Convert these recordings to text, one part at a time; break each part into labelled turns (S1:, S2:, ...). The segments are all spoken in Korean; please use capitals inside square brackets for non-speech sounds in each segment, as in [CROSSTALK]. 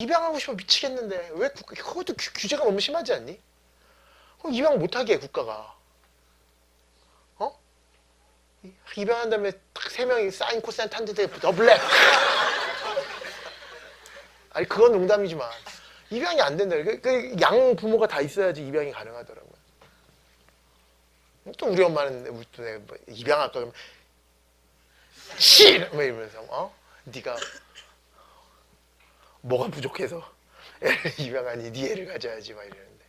S1: 입양하고 싶어 미치겠는데 왜 국가 그것도 규- 규제가 너무 심하지 않니? 그럼 입양 못하게 해 국가가 어? 이- 입양한 다음에 딱 세 명이 사인 코사인 탄지대 더블랙 [LAUGHS] 아니 그건 농담이지만 입양이 안 된다 그, 그, 양 부모가 다 있어야지 입양이 가능하더라고요 또 우리 엄마는 우리 또뭐 입양할까 그러면 씨! 막 이러면서 어? 네가 뭐가 부족해서 애를 입양하니 네 애를 가져야지 막 이러는데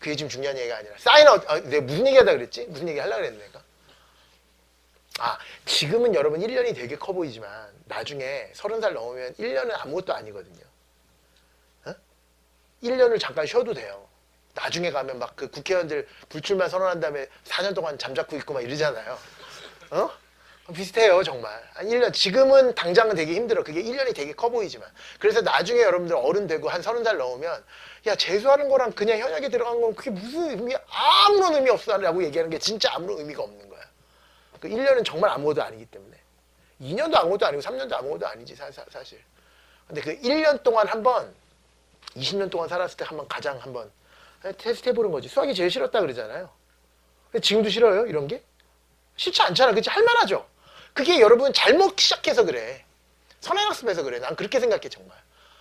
S1: 그게 지금 중요한 얘기가 아니라 사인 아웃 아, 내가 무슨 얘기하다 그랬지? 무슨 얘기 하려고 그랬는데 내가 아 지금은 여러분 1년이 되게 커 보이지만 나중에 30살 넘으면 1년은 아무것도 아니거든요 어? 1년을 잠깐 쉬어도 돼요 나중에 가면 막 그 국회의원들 불출마 선언한 다음에 4년 동안 잠자코 있고 막 이러잖아요 어? 비슷해요 정말 한 1년 지금은 당장은 되게 힘들어 그게 1년이 되게 커 보이지만 그래서 나중에 여러분들 어른 되고 한 30살 넘으면 야 재수하는 거랑 그냥 현역에 들어간 건 그게 무슨 의미 아무런 의미 없어 라고 얘기하는 게 진짜 아무런 의미가 없는 거야 그 1년은 정말 아무것도 아니기 때문에 2년도 아무것도 아니고 3년도 아무것도 아니지 사, 사, 사실 근데 그 1년 동안 한 번 20년 동안 살았을 때 한 번 가장 한 번 테스트 해보는 거지 수학이 제일 싫었다 그러잖아요 근데 지금도 싫어요 이런 게? 싫지 않잖아. 그치? 할만하죠? 그게 여러분 잘못 시작해서 그래. 선행학습해서 그래. 난 그렇게 생각해, 정말.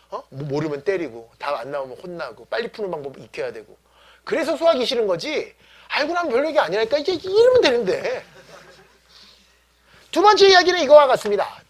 S1: 어? 뭐 모르면 때리고, 답 안 나오면 혼나고, 빨리 푸는 방법 익혀야 되고. 그래서 수학이 싫은 거지. 알고 나면 별 얘기 아니라니까 이제 이러면 되는데. 두 번째 이야기는 이거와 같습니다. 자,